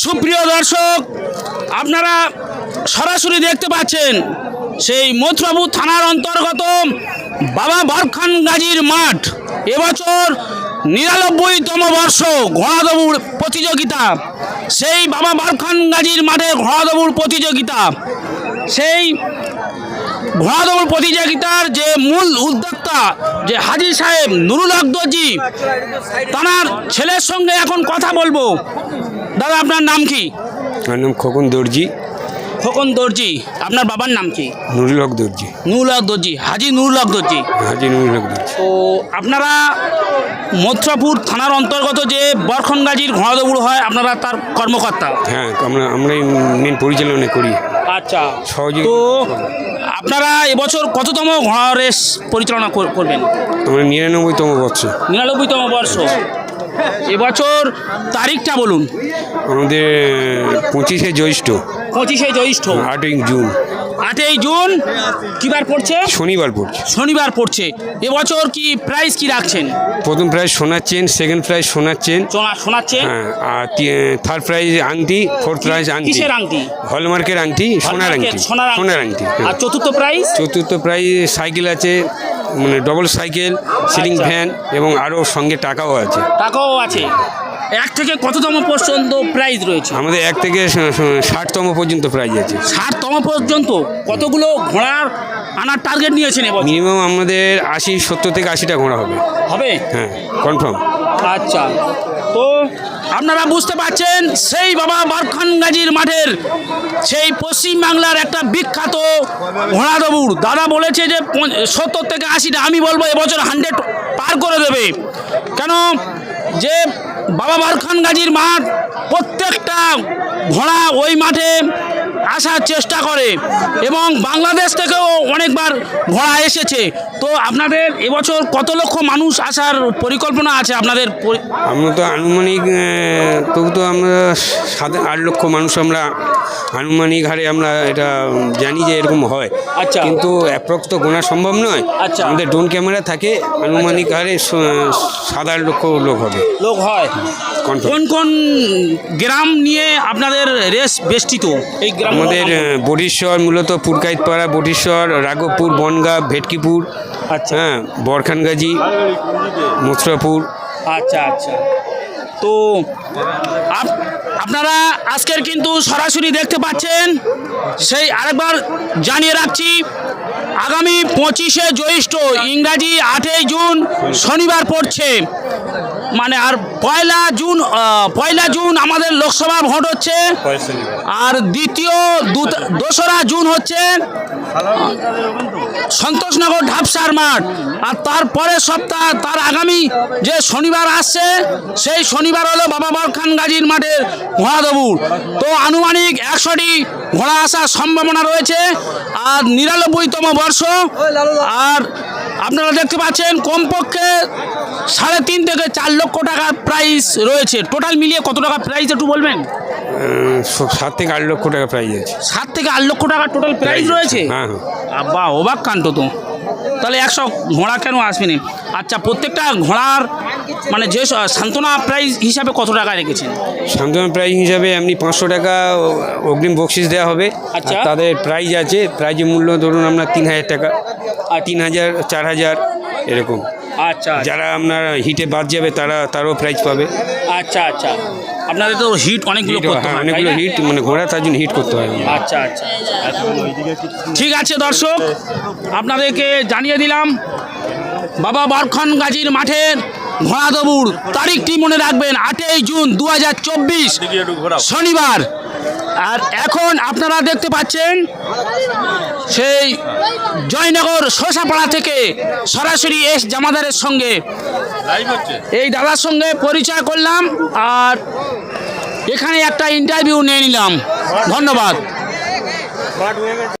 সুপ্রিয় দর্শক, আপনারা সরাসরি দেখতে পাচ্ছেন সেই মথুরাপুর থানার অন্তর্গত বাবা বরখান গাজীর মাঠ। এবছর নিরানব্বইতম বর্ষ ঘোড়াদৌড় প্রতিযোগিতা। সেই বাবা বরখান গাজীর মাঠে ঘোড়াদৌড় প্রতিযোগিতা। সেই ঘোড়াদৌড় প্রতিযোগিতার যে মূল উদ্যোক্তা, যে হাজি সাহেব নুরুল আকদজি তার ছেলের সঙ্গে এখন কথা বলব। দাদা, আপনার নাম কি? আমার নাম খোকন দর্জি। খোকন দর্জি আপনার বাবার নাম কি? নুরুল হক দর্জি। নুরুল হক দর্জি হাজি নুরুল হক দর্জি। হাজি নুরুল হক দর্জি। তো আপনারা মথুরাপুর থানার অন্তর্গত যে বরখনগাজির ঘোড়াদৌড় হয় আপনারা তার কর্মকর্তা? হ্যাঁ আমরা আমরাই মেন পরিচালনা করি। আচ্ছা। সহযোগী তো আপনারা এবছর কততম ঘোড়া রেস পরিচালনা কর- করবেন? আমরা নিরানব্বইতম বছর নিরানব্বইতম বর্ষ। এবছর তারিখটা বলুন। আমাদের পঁচিশে জ্যৈষ্ঠ। পঁচিশে জ্যৈষ্ঠ। আটই জুন। আটই জুন? কিবার পড়ছে? শনিবার পড়ছে। শনিবার পড়ছে। এবছর কি প্রাইস কি রাখছেন? প্রথম প্রাইজ সোনার চেন সেকেন্ড প্রাইজ সোনার চেন চোনা শোনাচ্ছেন হ্যাঁ আর থার্ড প্রাইজ আংটি ফোর্থ প্রাইজ আংটি। কিসের আংটি? হলমার্কের আংটি সোনার আংটি। সোনার আংটি। সোনার হ্যাঁ। আর চতুর্থ প্রাইস চতুর্থ প্রাইজ সাইকেল আছে মানে ডবল সাইকেল সিলিং। ফ্যান এবং আরও সঙ্গে টাকাও আছে। টাকাও আছে। এক থেকে কততম পর্যন্ত প্রাইজ রয়েছে? আমাদের এক থেকে ষাটতম পর্যন্ত প্রাইজ আছে। ষাটতম পর্যন্ত? কতগুলো ঘোড়ার আনার টার্গেট নিয়েছেন এবছর মিনিমাম আমাদের আশি সত্তর থেকে আশিটা ঘোড়া হবে। হবে? হ্যাঁ কনফার্ম আচ্ছা। তো আপনারা বুঝতে পারছেন সেই বাবা বারখান গাজীর মাঠের সেই পশ্চিম বাংলার একটা বিখ্যাত ঘোড়া দৌড় দাদা বলেছে যে সত্তর থেকে আশিটা আমি বলব এবছর হান্ড্রেড পার করে দেবে। কেন? যে বাবা বারখান গাজীর মাঠ প্রত্যেকটা ঘোড়া ওই মাঠে আসার চেষ্টা করে এবং বাংলাদেশ থেকেও অনেকবার ঘোড়া এসেছে। তো আপনাদের এবছর কত লক্ষ মানুষ আসার পরিকল্পনা আছে আপনাদের আমরা তো আনুমানিক তবু তো আমরা সাত আট লক্ষ মানুষ আমরা আনুমানিক হারে আমরা এটা জানি যে এরকম হয়। আচ্ছা। কিন্তু অ্যাপ্রক্স তো গোনা সম্ভব নয়। আচ্ছা। আমাদের ড্রোন ক্যামেরা থাকে আনুমানিক হারে সাত আট লক্ষ লোক হবে। লোক হয়. কোন কোন গ্রাম নিয়ে আপনাদের রেস বেষ্টিত? এই গ্রাম আমাদের বটেশ্বর মূলত পুরকাইতপাড়া বটেশ্বর রাঘবপুর বনগাঁ ভেটকিপুর আচ্ছা। হ্যাঁ বরখানগাজি মথুরাপুর। আচ্ছা আচ্ছা। তো আপ- আপনারা আজকের কিন্তু সরাসরি দেখতে পাচ্ছেন সেই আরেকবার জানিয়ে রাখছি আগামী পঁচিশে জ্যৈষ্ঠ ইংরাজি আটই জুন শনিবার পড়ছে। মানে আর পয়লা জুন পয়লা জুন আমাদের লোকসভা ভোট হচ্ছে। আর দ্বিতীয় দোসরা জুন হচ্ছে সন্তোষনগর ঢাপসার মাঠ। আর তারপরের সপ্তাহ তার আগামী যে শনিবার আসছে সেই শনিবার হলো বাবা খান গাজীর মাঠের ঘোড়া দৌড় তো আনুমানিক একশোটি ঘোড়া আসার সম্ভাবনা রয়েছে। আর নিরানব্বইতম বর্ষ আর আপনারা দেখতে পাচ্ছেন কমপক্ষে সাড়ে তিন থেকে চার লক্ষ টাকার প্রাইস রয়েছে। টোটাল মিলিয়ে কত টাকা প্রাইস একটু বলবেন? সাত থেকে আট লক্ষ টাকা প্রাইস আছে। সাত থেকে আট লক্ষ টাকা টোটাল প্রাইস রয়েছে? হ্যাঁ বাহ আব্বা অবাক কাণ্ড তো। তাহলে একশো ঘোড়া কেন আসবেনি? আচ্ছা প্রত্যেকটা ঘোড়ার মানে যে সান্ত্বনা প্রাইজ হিসাবে কত টাকা রেখেছেন? সান্ত্বনা প্রাইজ হিসাবে এমনি পাঁচশো টাকা অগ্রিম বকশিস দেওয়া হবে। আচ্ছা। তাদের প্রাইজ আছে প্রাইজের মূল্য ধরুন আমরা তিন হাজার টাকা আর তিন হাজার চার হাজার এরকম। আচ্ছা যারা আপনার হিটে বাদ যাবে তারা তারও প্রাইজ পাবে। আচ্ছা আচ্ছা। আপনাদের তো হিট অনেকগুলো করতে হ্যাঁ, হয়, অনেকগুলো হিট মানে ঘোড়া তার জন্য হিট করতে হয়। আচ্ছা আচ্ছা ঠিক আছে দর্শক আপনাদেরকে জানিয়ে দিলাম বাবা বারখান গাজীর মাঠের ঘোড়া দৌড় তারিখটি মনে রাখবেন আটই জুন দু হাজার চব্বিশ শনিবার। আর এখন আপনারা দেখতে পাচ্ছেন সেই জয়নগর শোষাপাড়া থেকে সরাসরি এস জামাদারের সঙ্গে এই দাদার সঙ্গে পরিচয় করলাম আর এখানে একটা ইন্টারভিউ নিয়ে নিলাম। ধন্যবাদ।